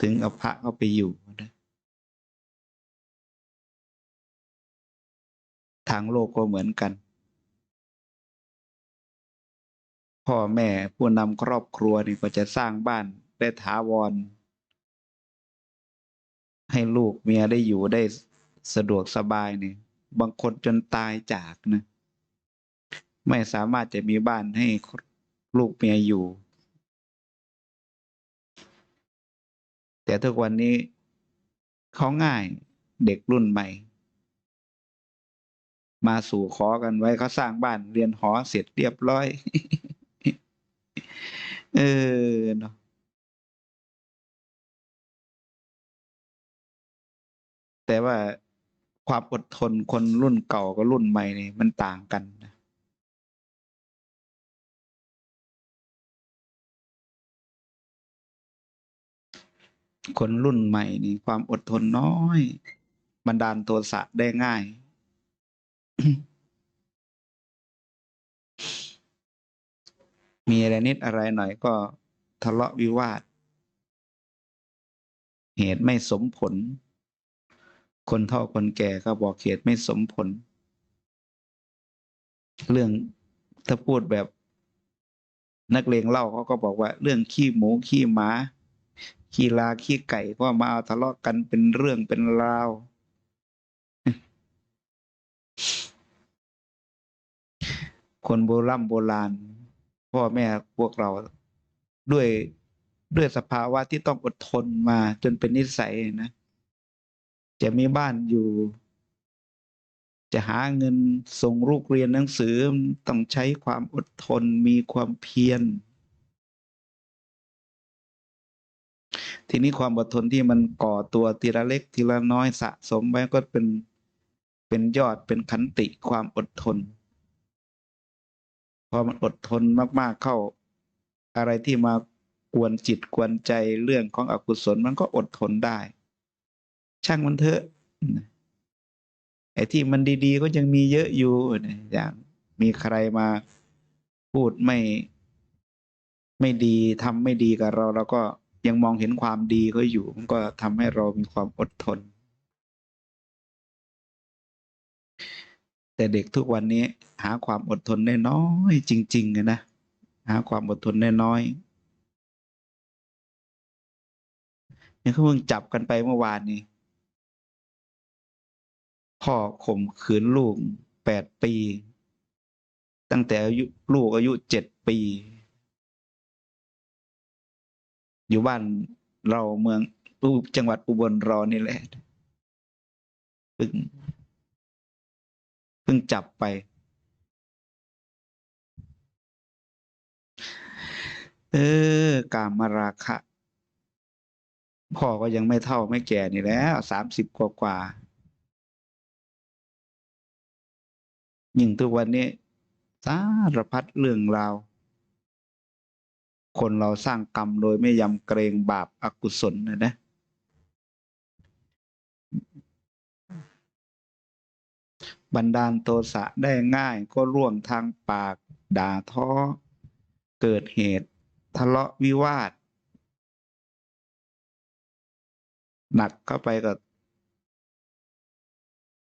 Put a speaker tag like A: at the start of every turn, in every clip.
A: ถึงเอาพระเข้าไปอยู่นะทางโลกก็เหมือนกัน พ่อแม่ผู้นำครอบครัวนี่ก็จะสร้างบ้านได้ถาวร ให้ลูกเมียได้อยู่ได้สะดวกสบายนี่บางคนจนตายจากนะ ไม่สามารถจะมีบ้านให้ลูกเมียอยู่ แต่ทุกวันนี้เขาง่ายเด็กรุ่นใหม่ มาสู่ขอกันไว้เขาสร้างบ้านเรียนหอเสร็จเรียบร้อย เออเนาะแต่ว่าความอดทนคนรุ่นเก่ากับรุ่นใหม่นี่มันต่างกันนะ คนรุ่นใหม่นี่ความอดทนน้อย บันดาลโทสะได้ง่าย มีอะไรนิดอะไรหน่อยก็ทะเลาะวิวาท เหตุไม่สมผล คนเฒ่าคนแก่ก็บอกเหตุไม่สมผล เรื่องถ้าพูดแบบนักเลงเล่าเขาก็บอกว่า เรื่องขี้หมูขี้หมา ขี้ลาขี้ไก่ก็มาเอาทะเลาะกันเป็นเรื่องเป็นราวคนโบราณโบราณ พ่อแม่พวกเราด้วยด้วยสภาวะที่ต้องอดทนมาจนเป็นนิสัยนะ จะมีบ้านอยู่ จะหาเงินส่งลูกเรียนหนังสือต้องใช้ความอดทนมีความเพียร ทีนี้ความอดทนที่มันก่อตัวทีละเล็กทีละน้อยสะสมไว้ก็เป็นเป็นยอดเป็นขันติความอดทน พอมันอดทนมาก ๆเข้า อะไรที่มากวนจิตกวนใจเรื่องของอกุศลมันก็อดทนได้ ช่างมันเถอะไอ้ที่มันดี ๆ ก็ยังมีเยอะอยู่อย่างมีใครมาพูดไม่ ไม่ดีทำไม่ดีกับเราเราก็ ยังมองเห็นความดีเขาอยู่ มันก็ทำให้เรามีความอดทน แต่เด็กทุกวันนี้หาความอดทนได้น้อยจริงๆเลยนะหาความอดทนได้น้อยเนี่ยเขาเพิ่งจับกันไปเมื่อวานนี้ พ่อข่มขืนลูกแปดปี ตั้งแต่อายุลูกอายุเจ็ดปี อยู่บ้านเราเมืองจังหวัดอุบลรานี่แหละเพิ่งเพิ่งจับไป เออกามราคะ พ่อก็ยังไม่เท่าไม่แก่นี่แล้วสามสิบกว่ากว่ายิ่งทุกวันนี้สารพัดเรื่องราว คนเราสร้างกรรมโดยไม่ยำเกรงบาปอากุศลนะนะบันดาลโทสะได้ง่ายก็ร่วงทางปากด่าท้อ เกิดเหตุทะเลาะวิวาท หนักเข้าไปก็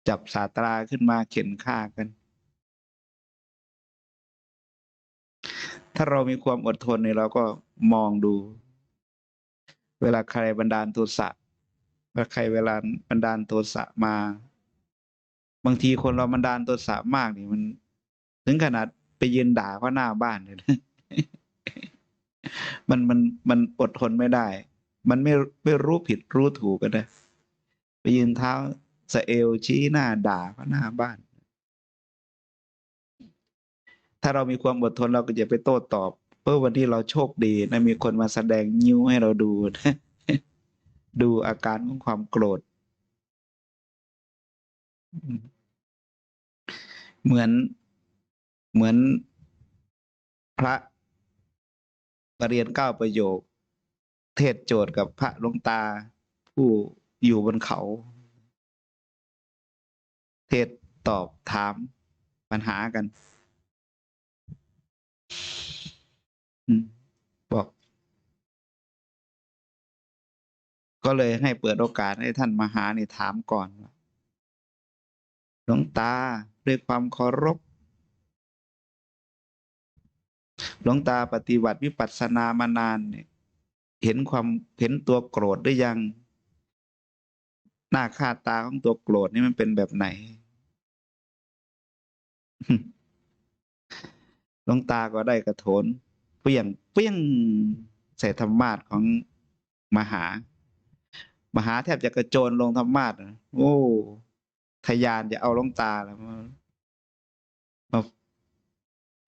A: จับสาตราขึ้นมาเข็นฆ่ากัน ถ้าเรามีความอดทนเนี่ยเราก็มองดู เวลาใครบันดาลโทสะเวลาใครเวลาบันดาลโทสะมา บางทีคนเราบันดาลโทสะมากนี่มัน ถึงขนาดไปยืนด่าเขาหน้าบ้านเลยนะมันมันมันอดทนไม่ได้ มันไม่ไม่รู้ผิดรู้ถูกกันนะไปยืนเท้าสะเอวชี้หน้าด่าเขาหน้าบ้าน ถ้าเรามีความอดทนเราก็จะไปโต้ตอบ เพื่อวันที่เราโชคดีนะมีคนมาแสดงนิ้วให้เราดูนะดูอาการของความโกรธ เหมือนเหมือนพระปรเรียนเก้าประโยค เทศโจทย์กับพระลงตา ผู้อยู่บนเขา เทศตอบถามปัญหากัน อืม บอก ก็เลยให้เปิดโอกาสให้ท่านมหานี่ถามก่อนว่าหลวงตาด้วยความเคารพ หลวงตาปฏิบัติวิปัสสนามานานเนี่ย เห็นความเห็นตัวโกรธหรือยัง หน้าค่าตาของตัวโกรธนี่มันเป็นแบบไหน ลงตาก็ได้กระโถนเปี้ยงเปี้ยงใส่ธรรมาทของมหา มหาแทบจะกระโจนลงธรรมาทนะโอ้ทยานจะเอาลงตาแล้วมามา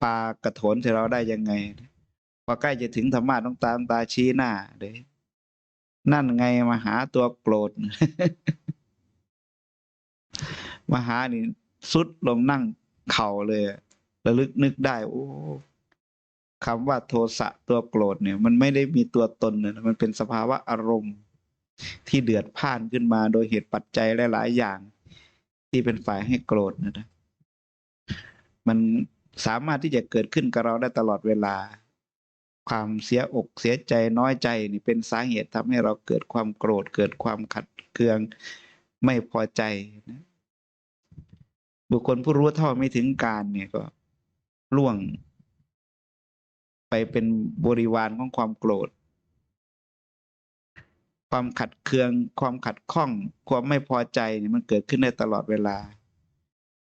A: ปากระโถนใส่เราได้ยังไงพอใกล้จะถึงธรรมาทลงตาลงตาชี้หน้าเลยนั่นไงมหาตัวโกรธมหานี่สุดลงนั่งเข่าเลย ระลึกนึกได้ โอ้คำว่าโทสะตัวโกรธเนี่ย มันไม่ได้มีตัวตนนะมันเป็นสภาวะอารมณ์ ที่เดือดพ่านขึ้นมาโดยเหตุปัจจัยหลาย ๆ อย่าง ที่เป็นฝ่ายให้โกรธนะนะมันสามารถที่จะเกิดขึ้นกับเราได้ตลอดเวลา ความเสียอกเสียใจน้อยใจนี่เป็นสาเหตุทำให้เราเกิดความโกรธ เกิดความขัดเคืองไม่พอใจนะบุคคลผู้รู้เท่าไม่ถึงการเนี่ยก็ ล่วง ไปเป็นบริวารของความโกรธ ความขัดเคือง ความขัดข้อง ความไม่พอใจนี่มันเกิดขึ้นได้ตลอดเวลา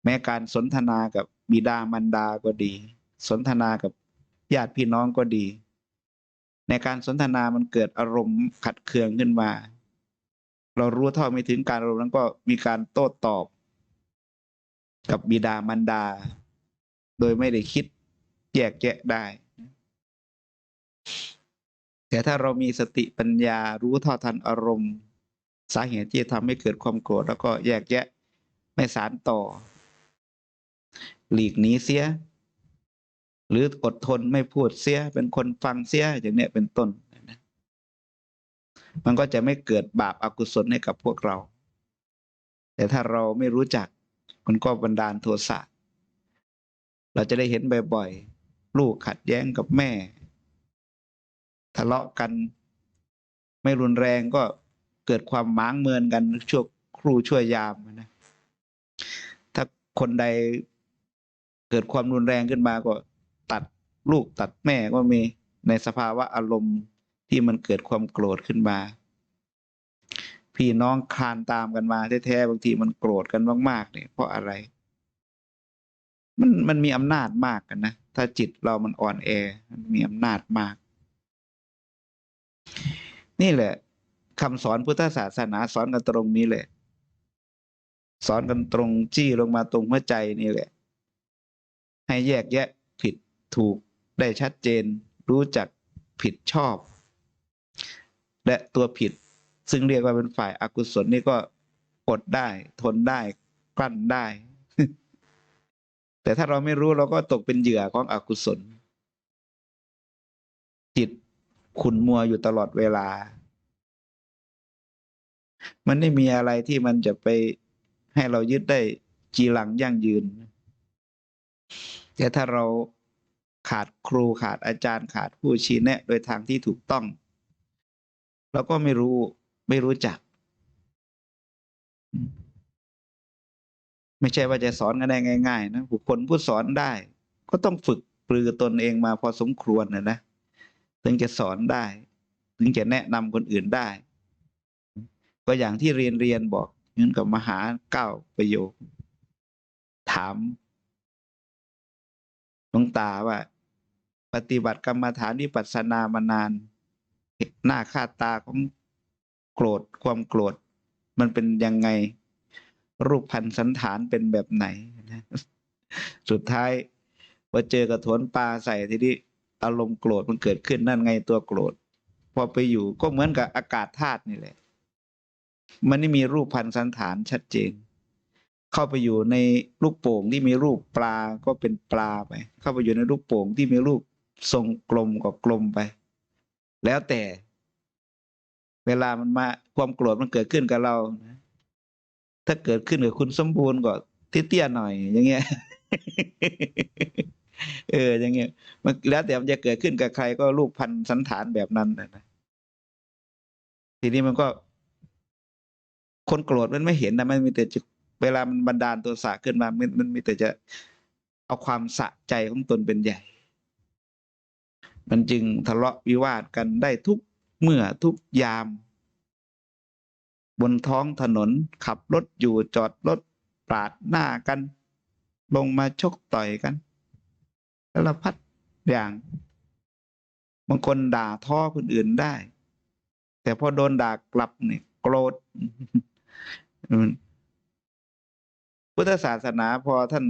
A: แม้การสนทนากับบิดามารดาก็ดี สนทนากับญาติพี่น้องก็ดี ในการสนทนามันเกิดอารมณ์ขัดเคืองขึ้นมา เรารู้เท่าไม่ถึงการอารมณ์นั้นก็มีการโต้ตอบ กับบิดามารดา โดยไม่ได้คิดแยกแยะได้ แต่ถ้าเรามีสติปัญญารู้เท่าทันอารมณ์ สาเหตุที่ทำให้เกิดความโกรธแล้วก็แยกแยะไม่สารต่อ หลีกหนีเสีย หรืออดทนไม่พูดเสีย เป็นคนฟังเสียอย่างเนี้ยเป็นต้น มันก็จะไม่เกิดบาปอากุศลให้กับพวกเรา แต่ถ้าเราไม่รู้จัก มันก็บันดาลโทสะ เราจะได้เห็นบ่อยๆ ลูกขัดแย้งกับแม่ ทะเลาะกัน ไม่รุนแรงก็เกิดความหมางเมินกันชั่วครูชั่วยามนะถ้าคนใดเกิดความรุนแรงขึ้นมาก็ตัดลูกตัดแม่ก็มีในสภาวะอารมณ์ที่มันเกิดความโกรธขึ้นมา พี่น้องคลานตามกันมาแท้ๆบางทีมันโกรธกันมากๆเนี่ยเพราะอะไร มันมันมีอำนาจมากกันนะ ถ้าจิตเรามันอ่อนแอมันมีอำนาจมาก นี่แหละคำสอนพุทธศาสนาสอนกันตรงนี้แหละ สอนกันตรงจี้ลงมาตรงหัวใจนี่แหละ ให้แยกแยะผิดถูกได้ชัดเจน รู้จักผิดชอบ และตัวผิด ซึ่งเรียกว่าเป็นฝ่ายอากุศลนี่ก็อดได้ ทนได้ กลั้นได้ แต่ถ้าเราไม่รู้เราก็ตกเป็นเหยื่อของอกุศล จิตขุนมัวอยู่ตลอดเวลา มันไม่มีอะไรที่มันจะไปให้เรายึดได้จีหลังยั่งยืน แต่ถ้าเราขาดครูขาดอาจารย์ขาดผู้ชี้แนะ โดยทางที่ถูกต้อง เราก็ไม่รู้ไม่รู้จัก ไม่ใช่ว่าจะสอนกันได้ง่าย ๆ นะบุคคลผู้สอนได้ ก็ต้องฝึกปรือตนเองมาพอสมควรนะนะถึงจะสอนได้ ถึงจะแนะนำคนอื่นได้ ก็อย่างที่เรียนเรียนบอกยื่นกับมหาเก้าประโยค ถามหลวงตาว่า ปฏิบัติกรรมฐานวิปัสสนามานานหน้าค่าตาของโกรธความโกรธ มันเป็นยังไง รูปพันธ์สันฐานเป็นแบบไหนนะสุดท้ายพอเจอกระโถนปลาใส่ทีนี้อารมณ์โกรธมันเกิดขึ้นนั่นไงตัวโกรธ พอไปอยู่ก็เหมือนกับอากาศธาตุนี่แหละ มันไม่มีรูปพันธ์สันฐานชัดเจน เข้าไปอยู่ในลูกโป่งที่มีรูปปลาก็เป็นปลาไป เข้าไปอยู่ในลูกโป่งที่มีรูปทรงกลมก็กลมไป แล้วแต่ เวลามันมาความโกรธมันเกิดขึ้นกับเรานะ ถ้าเกิดขึ้นกับคุณสมบูรณ์ก็เตี้ยหน่อย อย่างเงี้ยเออ อย่างเงี้ยมันแล้วแต่มันจะเกิดขึ้นกับใครก็ลูกพันสันฐานแบบนั้นนะทีนี้มันก็ คนโกรธมันไม่เห็นนะมันมีแต่จะเวลามันบันดาลตัวสะขึ้นมา มันมันมีแต่จะเอาความสะใจของตนเป็นใหญ่ มันจึงทะเลาะวิวาทกันได้ทุกเมื่อทุกยาม บนท้องถนนขับรถอยู่จอดรถปาดหน้ากัน ลงมาชกต่อยกันสารพัดอย่าง บางคนด่าท้อคนอื่นได้ แต่พอโดนด่ากลับเนี่ยโกรธพุทธศาสนาพอท่าน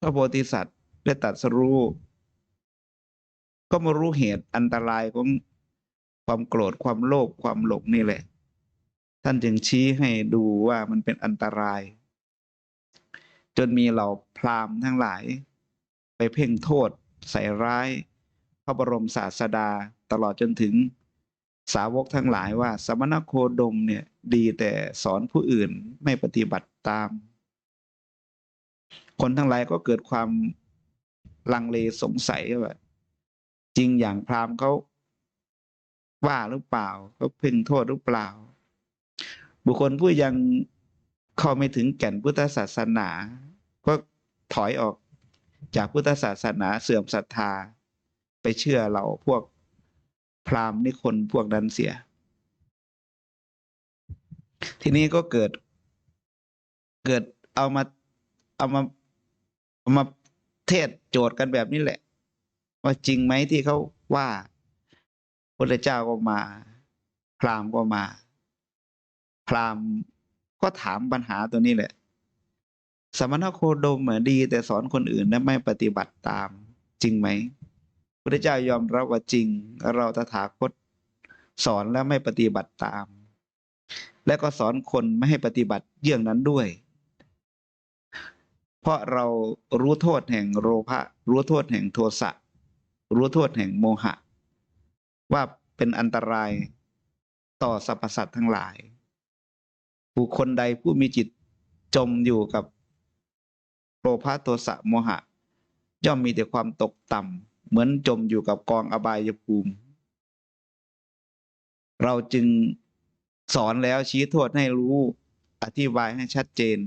A: พระโพธิสัตว์ได้ตัดสรู้ ก็มารู้เหตุอันตรายของ ความโกรธความโลภความหลงนี่แหละ ท่านจึงชี้ให้ดูว่ามันเป็นอันตราย จนมีเหล่าพราหมณ์ทั้งหลาย ไปเพ่งโทษ ใส่ร้าย พระบรมศาสดาตลอดจนถึงสาวกทั้งหลายว่า สมณโคดมเนี่ยดีแต่สอนผู้อื่นไม่ปฏิบัติตาม คนทั้งหลายก็เกิดความลังเลสงสัยว่าจริงอย่างพราหมณ์เขา ว่าหรือเปล่าเขาเพ่งโทษหรือเปล่า บุคคลผู้ยังเข้าไม่ถึงแก่นพุทธศาสนา ก็ถอยออกจากพุทธศาสนาเสื่อมศรัทธา ไปเชื่อเราพวกพราหมณ์นิคนพวกนั้นเสีย ทีนี้ก็เกิด เกิดเอามาเอามาเอามาเทศโจทย์กันแบบนี้แหละ ว่าจริงไหมที่เขาว่า พระเจ้าก็มา พราหมณ์ก็มา พราหมณ์ก็ถามปัญหาตัวนี้แหละ สมณโคดมเหมือนดี แต่สอนคนอื่นและไม่ปฏิบัติตาม จริงไหมพระเจ้ายอมรับว่าจริง เราตถาคต สอนแล้วไม่ปฏิบัติตาม และก็สอนคนไม่ให้ปฏิบัติเยี่ยงนั้นด้วย เพราะเรารู้โทษแห่งโลภะรู้โทษแห่งโทสะรู้โทษแห่งโมหะ ว่าเป็นอันตรายต่อสรรพสัตว์ทั้งหลาย บุคคลใดผู้มีจิตจมอยู่กับโลภะโทสะโมหะ ย่อมมีแต่ความตกต่ำเหมือนจมอยู่กับกองอบายภูมิ เราจึงสอนแล้วชี้โทษให้รู้อธิบายให้ชัดเจน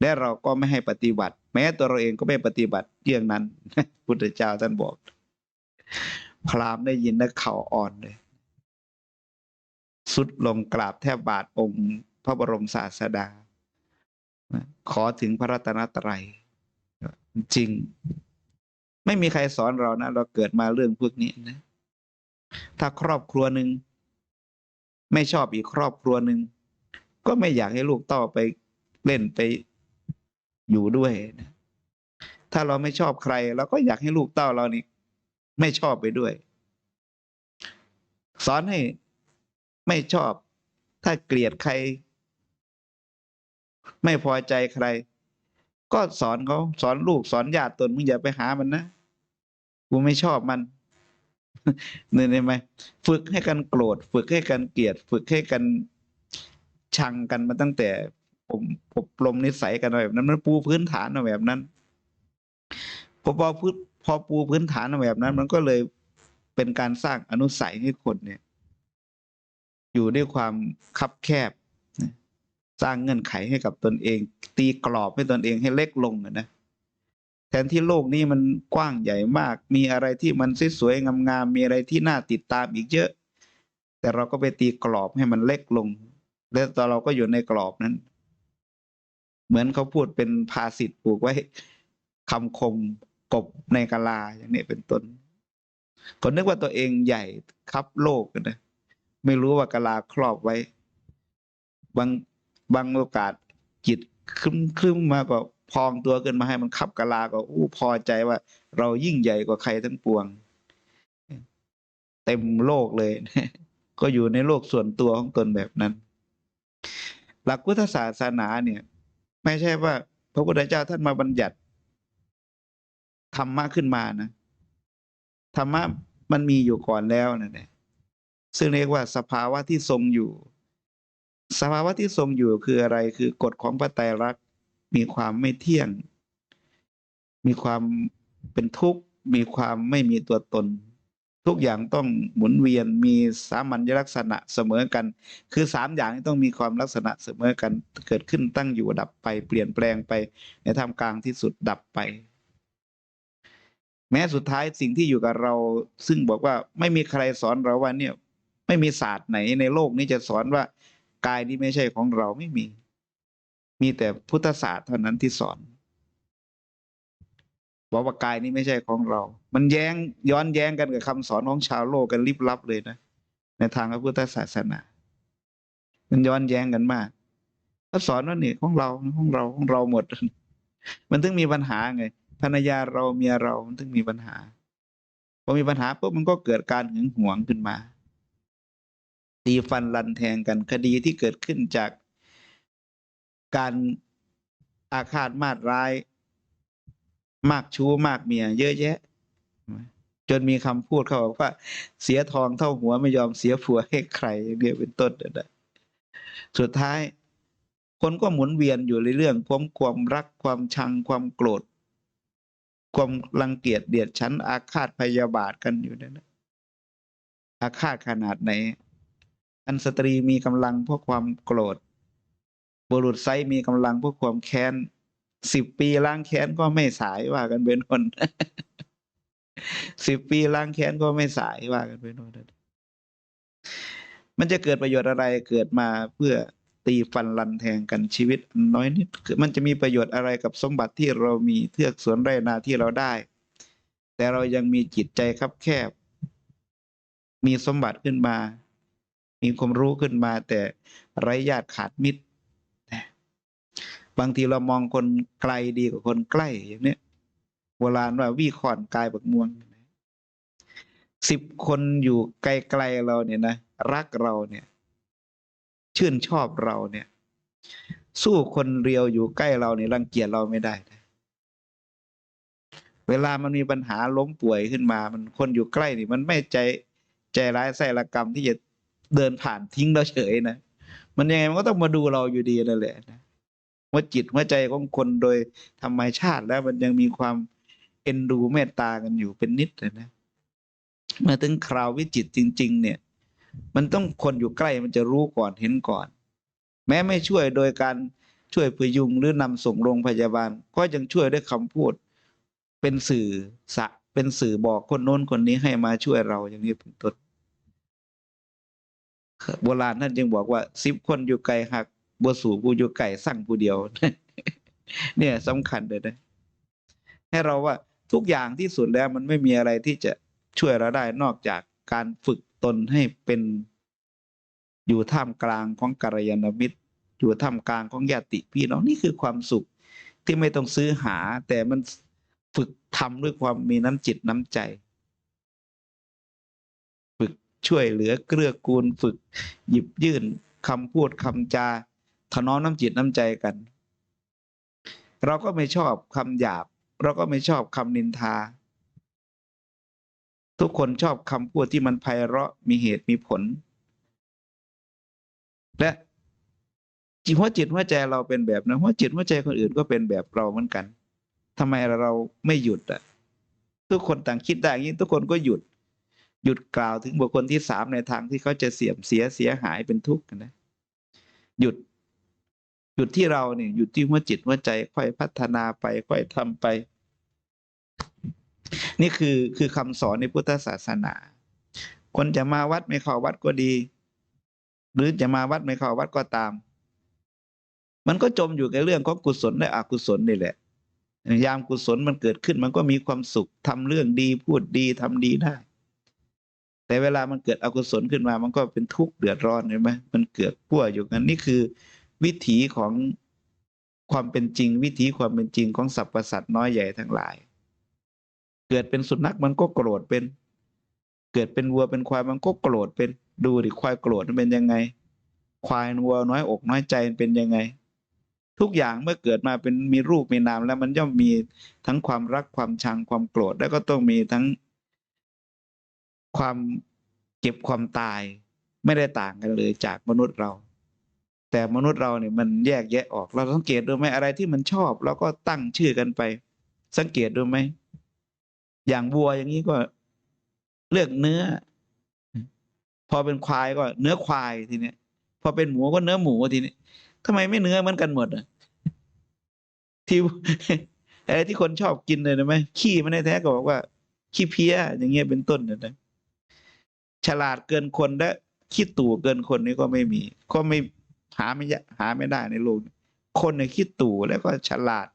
A: และเราก็ไม่ให้ปฏิบัติ แม้ตัวเราเองก็ไม่ปฏิบัติเรื่องนั้น พุทธเจ้าท่านบอก พราหมณ์ได้ยินแล้วเข่าอ่อนเลยสุดลงกราบแทบบาทองค์พระบรมศาสดา ขอถึงพระรัตนตรัย จริง ไม่มีใครสอนเรานะ เราเกิดมาเรื่องพวกนี้นะ ถ้าครอบครัวหนึ่ง ไม่ชอบอีกครอบครัวหนึ่ง ก็ไม่อยากให้ลูกต่อไปเล่นไปอยู่ด้วยนะถ้าเราไม่ชอบใครเราก็อยากให้ลูกเต้าเรานี่ ไม่ชอบไปด้วย สอนให้ไม่ชอบ ถ้าเกลียดใคร ไม่พอใจใคร ก็สอนเขาสอนลูกสอนญาติตนมึงอย่าไปหามันนะกูไม่ชอบมันเนี่ยเห็นไหมฝึกให้กันโกรธ ฝึกให้กันเกลียด ฝึกให้กันชังกันมาตั้งแต่ผมอบรมนิสัยกันแบบนั้นมันปูพื้นฐานมาแบบนั้นพอพอพื้น อปูพื้นฐานแบบนั้น มันก็เลยเป็นการสร้างอนุสัยให้คนเนี่ย อยู่ด้วยความคับแคบสร้างเงื่อนไขให้กับตนเอง ตีกรอบให้ตนเองให้เล็กลงนะแทนที่โลกนี้มันกว้างใหญ่มาก มีอะไรที่มันสวยๆงามๆมีอะไรที่น่าติดตามอีกเยอะ แต่เราก็ไปตีกรอบให้มันเล็กลง แล้วตอนเราก็อยู่ในกรอบนั้น เหมือนเขาพูดเป็นภาษิตปลูกไว้คำคม กบในกาลาอย่างนี้เป็นต้นคนนึกว่าตัวเองใหญ่ครับโลกนะไม่รู้ว่ากาลาครอบไว้ บางบางโอกาสจิตคลึ้มคลึ้มมาก็พองตัวขึ้นมาให้มันขับกะลาก็อู้พอใจว่า เรายิ่งใหญ่กว่าใครทั้งปวง เต็มโลกเลย ก็อยู่ในโลกส่วนตัวของตนแบบนั้น หลักพุทธศาสนาเนี่ย ไม่ใช่ว่า พระพุทธเจ้าท่านมาบัญญัติ รรมะขึ้นมานะธรรมะมันมีอยู่ก่อนแล้วนะเนี่ยซึ่งเรียกว่าสภาวะที่ทรงอยู่ สภาวะที่ทรงอยู่คืออะไรคือกฎของพระไตรลักษณ์มีความไม่เที่ยง มีความเป็นทุกข์ มีความไม่มีตัวตน ทุกอย่างต้องหมุนเวียนมีสามัญลักษณะเสมอกัน คือสามอย่างต้องมีความลักษณะเสมอกัน เกิดขึ้นตั้งอยู่ดับไป เปลี่ยนแปลงไปในท่ามกลางที่สุดดับไป แม้สุดท้ายสิ่งที่อยู่กับเรา ซึ่งบอกว่าไม่มีใครสอนเราว่าเนี่ย ไม่มีศาสตร์ไหนในโลกนี้จะสอนว่ากายนี้ไม่ใช่ของเราไม่มี มีแต่พุทธศาสตร์เท่านั้นที่สอนบอกว่ากายนี้ไม่ใช่ของเรา มันแย้งย้อนแย้งกันกับคำสอนของชาวโลกกันลิบลับเลยนะในทางพระพุทธศาสนา มันย้อนแย้งกันมากเขาสอนว่านี่ของเราของเราของเราหมด มันถึงมีปัญหาไง ภรรยาเราเมียเรามันถึงมีปัญหาพอมีปัญหาปุ๊บมันก็เกิดการหึงหวงขึ้นมาตีฟันรันแทงกันคดีที่เกิดขึ้นจากการอาฆาตมาดร้าย มากชู้มากเมีย เยอะแยะ จนมีคำพูดเขาบอกว่า เสียทองเท่าหัวไม่ยอมเสียผัวให้ใครอย่างเงี้ยเป็นต้นนะสุดท้าย คนก็หมุนเวียนอยู่ในเรื่องความความรักความชังความโกรธ ความรังเกียจเดียดฉันอาฆาตพยาบาทกันอยู่นั่นนะอาฆาตขนาดไหน อันสตรีมีกำลังเพราะความโกรธ บุรุษไซมีกำลังเพราะความแค้นสิบปีล้างแค้นก็ไม่สายว่ากันเป็นคนสิบปีล้างแค้นก็ไม่สายว่ากันเป็นคนมันจะเกิดประโยชน์อะไรเกิดมาเพื่อ ตีฟันรันแทงกันชีวิตน้อยนิดคือมันจะมีประโยชน์อะไรกับสมบัติที่เรามีเทือกสวนไรนาที่เราได้ แต่เรายังมีจิตใจคับแคบ มีสมบัติขึ้นมา มีความรู้ขึ้นมา แต่ไร้ญาติขาดมิตรบางทีเรามองคนไกลดีกว่าคนใกล้อย่างนี้ยโบราณว่าวี่ขอนกายบักม่วงสิบคนอยู่ไกลๆเราเนี่ยนะรักเราเนี่ย ชื่นชอบเราเนี่ย สู้คนเรียวอยู่ใกล้เราเนี่ยรังเกียจเราไม่ได้ เวลามันมีปัญหาล้มป่วยขึ้นมา มันคนอยู่ใกล้นี่ มันไม่ใจใจร้ายใส่ละกรรมที่จะเดินผ่านทิ้งเราเฉยนะมันยังไงมันก็ต้องมาดูเราอยู่ดีนั่นแหละนะว่าจิตหัวใจของคนโดยธรรมชาติแล้วมันยังมีความเอ็นดูเมตตากันอยู่เป็นนิดเลยนะเมื่อถึงคราววิจิตจริง ๆ เนี่ย มันต้องคนอยู่ใกล้มันจะรู้ก่อนเห็นก่อน แม้ไม่ช่วยโดยการช่วยพยุงหรือนำส่งโรงพยาบาล ก็ยังช่วยด้วยคำพูด เป็นสื่อสะเป็นสื่อบอกคนโน้นคนนี้ให้มาช่วยเราอย่างนี้เป็นต้นโบราณท่านจึงบอกว่าสิบคนอยู่ไกลหักบัวสู่ผู้อยู่ไก่สั่งผู้เดียว เนี่ยสำคัญเลยนะ ให้เราว่าทุกอย่างที่สุดแล้วมันไม่มีอะไรที่จะช่วยเราได้นอกจากการฝึก ตนให้เป็นอยู่ท่ามกลางของกัลยาณมิตร อยู่ท่ามกลางของญาติพี่น้องนี่คือความสุขที่ไม่ต้องซื้อหา แต่มันฝึกทำด้วยความมีน้ำจิตน้ำใจ ฝึกช่วยเหลือเกื้อกูล ฝึกหยิบยื่นคำพูดคำจาถนอมน้ำจิตน้ำใจกัน เราก็ไม่ชอบคำหยาบ เราก็ไม่ชอบคำนินทา ทุกคนชอบคำพูดที่มันไพเราะมีเหตุมีผล และจิตหัวจิตหัวใจเราเป็นแบบนั้นหัวจิตหัวใจคนอื่นก็เป็นแบบเราเหมือนกันทำไมเราไม่หยุดอะ ทุกคนต่างคิดได้อย่างนี้ทุกคนก็หยุด หยุดกล่าวถึงบุคคลที่สามในทางที่เขาจะเสียมเสียเสียหายเป็นทุกข์นะหยุด หยุดที่เราเนี่ยหยุดที่หัวจิตหัวใจ ค่อยพัฒนาไปค่อยทำไป นี่คือคือคำสอนในพุทธศาสนา คนจะมาวัดไม่เข้าวัดก็ดี หรือจะมาวัดไม่เข้าวัดก็ตาม มันก็จมอยู่ในเรื่องของกุศลและอกุศลนี่แหละ ยามกุศลมันเกิดขึ้นมันก็มีความสุขทำเรื่องดีพูดดีทำดีได้ แต่เวลามันเกิดอกุศลขึ้นมา มันก็เป็นทุกข์เดือดร้อนเห็นไหมมันเกิดพั่วอยู่กันนี่คือ วิถีของความเป็นจริง วิถีความเป็นจริงของสรรพสัตว์น้อยใหญ่ทั้งหลาย เกิดเป็นสุนัขมันก็โกรธเป็น เกิดเป็นวัวเป็นควายมันก็โกรธเป็น ดูดิควายโกรธมันเป็นยังไง ควายวัวน้อยอกน้อยใจเป็นยังไง ทุกอย่างเมื่อเกิดมาเป็นมีรูปมีนามแล้วมันย่อมมีทั้งความรักความชังความโกรธแล้วก็ต้องมีทั้ง ความเก็บความตายไม่ได้ต่างกันเลยจากมนุษย์เรา แต่มนุษย์เราเนี่ยมันแยกแยะออก เราสังเกตดูไหมอะไรที่มันชอบเราก็ตั้งชื่อกันไป สังเกตดูไหม อย่างวัวอย่างนี้ก็เลือกเนื้อ พอเป็นควายก็เนื้อควายทีนี้พอเป็นหมูก็เนื้อหมูทีนี้ทำไมไม่เนื้อเหมือนกันหมดอะที่อะไรที่คนชอบกินเลยนะไหมขี้มันแท้ก็บอกว่า ขี้เพี้ย อย่างเงี้ยเป็นต้นนะนะฉลาดเกินคนและขี้ตู่เกินคนนี่ก็ไม่มี ก็ไม่หาไม่หาไม่ได้ในโลกคนเนี่ยขี้ตู่แล้วก็ฉลาด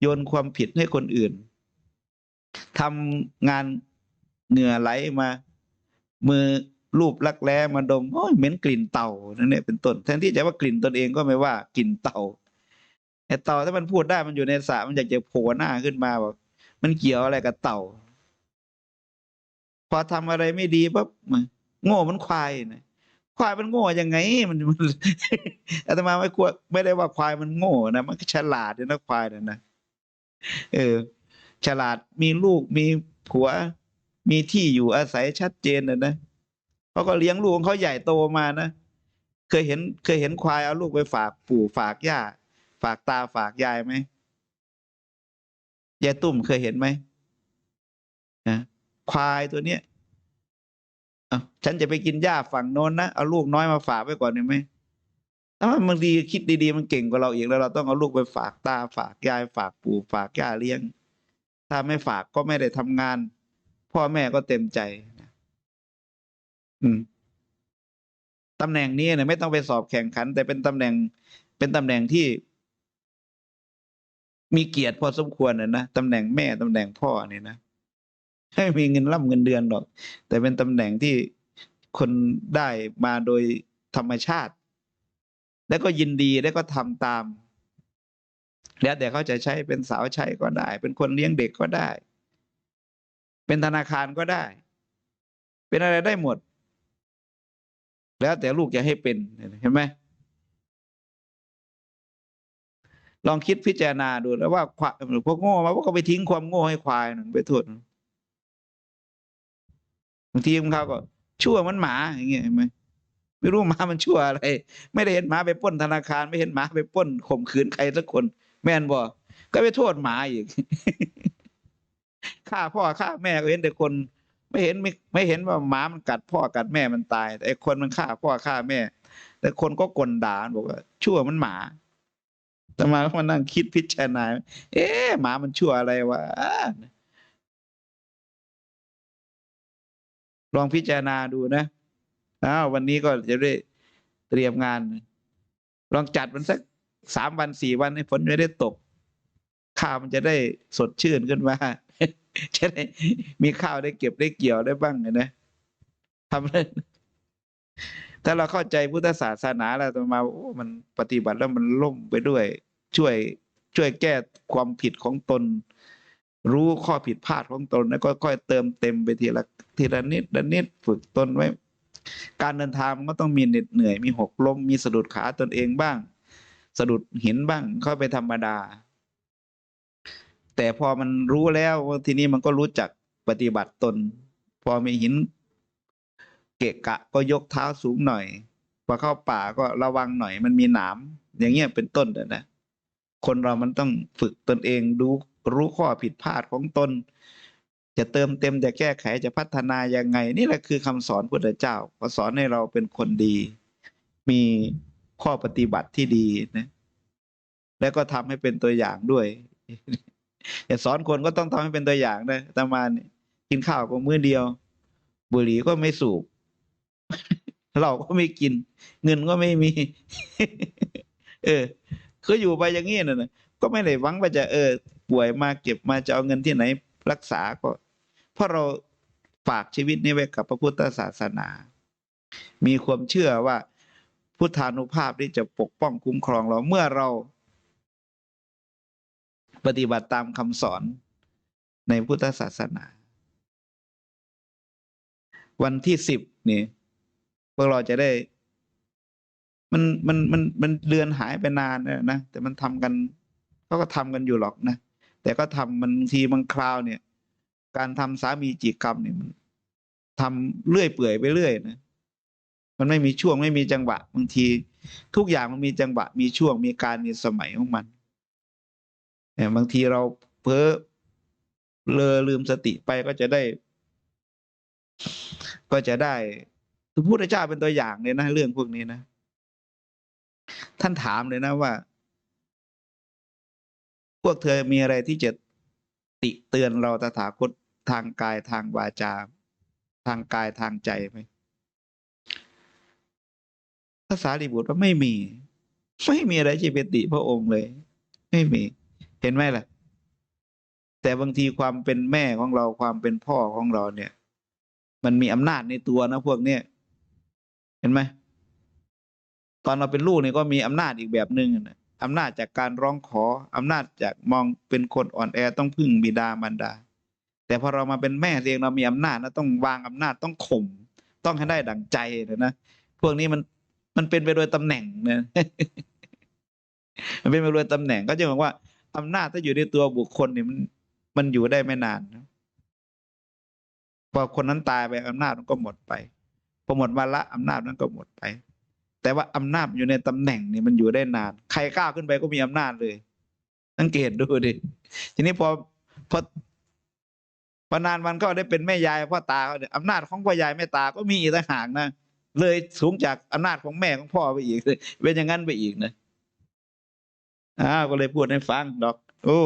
A: โยนความผิดให้คนอื่น ทำงานเหงื่อไหลมา มือรูปลักแร้มาดมโอ้ยเหม็นกลิ่นเต่านั่นเนี่ยเป็นต้นแทนที่จะว่ากลิ่นตนเองก็ไม่ว่ากลิ่นเต่าไอ้เต่าถ้ามันพูดได้มันอยู่ในสระมันอยากจะโผล่หน้าขึ้นมาบอกมันเกี่ยวอะไรกับเต่า พอทำอะไรไม่ดีปั๊บมันโง่มันควายนะควายมันโง่ยังไง มันมันอาตมาไม่กลัวไม่ได้ว่าควายมันโง่นะมันฉลาดนะควายนะนะเออ ฉลาดมีลูกมีผัว มีที่อยู่อาศัยชัดเจนนะนะเขาก็เลี้ยงลูกของเขาใหญ่โตมานะเคยเห็นเคยเห็นควายเอาลูกไปฝากปู่ฝากย่า ฝากตาฝากยายไหมยายตุ้มเคยเห็นไหมนะควายตัวเนี้ยอะฉันจะไปกินหญ้าฝั่งโน้นนะเอาลูกน้อยมาฝากไว้ก่อนได้ไหมถ้ามันบางทีคิดดีๆมันเก่งกว่าเราอีกแล้ว เราต้องเอาลูกไปฝากตาฝากยายฝากปู่ฝากย่าเลี้ยง ถ้าไม่ฝากก็ไม่ได้ทำงาน พ่อแม่ก็เต็มใจอืมตำแหน่งนี้เนี่ยไม่ต้องไปสอบแข่งขัน แต่เป็นตำแหน่ง เป็นตำแหน่งที่ มีเกียรติพอสมควรนะนะตำแหน่งแม่ตำแหน่งพ่อเนี่ยนะไม่มีเงินร่ำเงินเดือนหรอก แต่เป็นตำแหน่งที่คนได้มาโดยธรรมชาติ แล้วก็ยินดีแล้วก็ทำตาม แล้วแต่เขาจะใช้เป็นสาวใช้ก็ได้ เป็นคนเลี้ยงเด็กก็ได้ เป็นธนาคารก็ได้ เป็นอะไรได้หมด แล้วแต่ลูกจะให้เป็นเห็นไหมลองคิดพิจารณาดูแล้วว่าควายพวกโง่มาพวกก็ไปทิ้งความโง่ให้ควายนึ่งไปโทษบางทีมันเขาก็ชั่วมันหมาอย่างเงี้ยเห็นไหมไม่รู้หมามันชั่วอะไร ไม่ได้เห็นหมาไปป้นธนาคาร ไม่เห็นหมาไปป้นข่มขืนใครสักคน แม่นบอกก็ไปโทษหมาอีกฆ่าพ่อฆ่าแม่ก็เห็นแต่คนไม่เห็นไม่ไม่เห็นว่าหมามันกัดพ่อกัดแม่มันตาย แต่ไอ้คนมันฆ่าพ่อฆ่าแม่ แต่คนก็กลด่าบอกว่า ชั่วมันหมาแต่มาก็มานั่งคิดพิจารณาเอ๊ะหมามันชั่วอะไรวะลองพิจารณาดูนะอ้าววันนี้ก็จะได้เตรียมงาน ลองจัดมันสัก สามวันสี่วันให้ฝนไม่ได้ตก ข้าวมันจะได้สดชื่นขึ้นมาจะได้มีข้าวได้เก็บได้เกี่ยวได้บ้างนะทำเลยถ้าเราเข้าใจพุทธศาสนาแล้วต่อมาโอ้มันปฏิบัติแล้วมันล่มไปด้วย ช่วยช่วยแก้ความผิดของตน รู้ข้อผิดพลาดของตนแล้วก็ค่อยเติมเต็มไปทีละทีละนิดละนิดฝึกตนไว้ การเดินทางมันก็ต้องมีเหน็ดเหนื่อยมีหกล้มมีสะดุดขาตนเองบ้าง สะดุดหินบ้างเข้าไปธรรมดา แต่พอมันรู้แล้วทีนี้มันก็รู้จักปฏิบัติตน พอมีหินเกะกะก็ยกเท้าสูงหน่อย พอเข้าป่าก็ระวังหน่อย มันมีหนามอย่างเงี้ยเป็นต้นนะ คนเรามันต้องฝึกตนเองดูรู้ข้อผิดพลาดของตน จะเติมเต็มจะแก้ไขจะพัฒนายังไง นี่แหละคือคำสอนพุทธเจ้าเขาสอนให้เราเป็นคนดี มี ข้อปฏิบัติที่ดีนะแล้วก็ทำให้เป็นตัวอย่างด้วยอย่าสอนคนก็ต้องทำให้เป็นตัวอย่างนะตามานี่กินข้าวก็มื้อเดียว บุหรี่ก็ไม่สูบเราก็ไม่กิน เงินก็ไม่มี เออคืออยู่ไปอย่างนี้นะก็ไม่ได้หวังว่าจะเออ ป่วยมาเก็บมาจะเอาเงินที่ไหน รักษาก็ เพราะเราฝากชีวิตนี้ไว้กับพระพุทธศาสนา มีความเชื่อว่า พุทธานุภาพที่จะปกป้องคุ้มครองเราเมื่อเราปฏิบัติตามคำสอนในพุทธศาสนา วันที่สิบนี่พวกเราจะได้ มันมันมันมันเดือนหายไปนานนะ แต่มันทำกันเขาก็ทำกันอยู่หรอกนะ แต่ก็ทำมันบางทีบางคราวเนี่ย การทำสามีจีกรรมเนี่ยมันทำเรื่อยเปื่อยไปเรื่อยนะ มันไม่มีช่วงไม่มีจังหวะบางที ทุกอย่างมันมีจังหวะ มีช่วงมีการมีสมัยของมันแต่บางทีเราเพ้อเลอลืมสติไปก็จะได้ ก็จะได้พระพุทธเจ้าเป็นตัวอย่างเลยนะเรื่องพวกนี้นะ ท่านถามเลยนะว่า พวกเธอมีอะไรที่จะติเตือนเราตถาคตทางกายทางวาจา ทางกายทางใจไหม ภาษาลิบุตรว่าไม่มี ไม่มีอะไรที่เป็นติพระองค์เลย ไม่มี เห็นไหมล่ะ แต่บางทีความเป็นแม่ของเราความเป็นพ่อของเราเนี่ย มันมีอำนาจในตัวนะพวกเนี้ยเห็นไหมตอนเราเป็นลูกเนี่ยก็มีอำนาจอีกแบบหนึ่งนะอำนาจจากการร้องขอ อำนาจจากมองเป็นคนอ่อนแอต้องพึ่งบิดามารดา แต่พอเรามาเป็นแม่เองเรามีอำนาจนะต้องวางอำนาจต้องข่มต้องให้ได้ดั่งใจเลยนะพวกนี้มัน มันเป็นไปโดยตำแหน่งนะมันเป็นไปโดยตำแหน่งก็จะบอกว่าอำนาจถ้าอยู่ในตัวบุคคลเนี่ยมัน มันอยู่ได้ไม่นานนะพอคนนั้นตายไปอำนาจมันก็หมดไปพอหมดวาระอำนาจนั้นก็หมดไป แต่ว่าอำนาจอยู่ในตำแหน่งเนี่ยมันอยู่ได้นาน ใครก้าวขึ้นไปก็มีอำนาจเลยสังเกตดูดิทีนี้พอพอพอนานวันก็ได้เป็นแม่ยายพ่อตาเขาเนี่ยอำนาจของพ่อยายแม่ตาก็มีอีกต่างหากนะ เลยสูงจากอำนาจของแม่ของพ่อไปอีกเลยเป็นอย่างนั้นไปอีกนะอ้าวก็เลยพูดให้ฟังดอก โอ้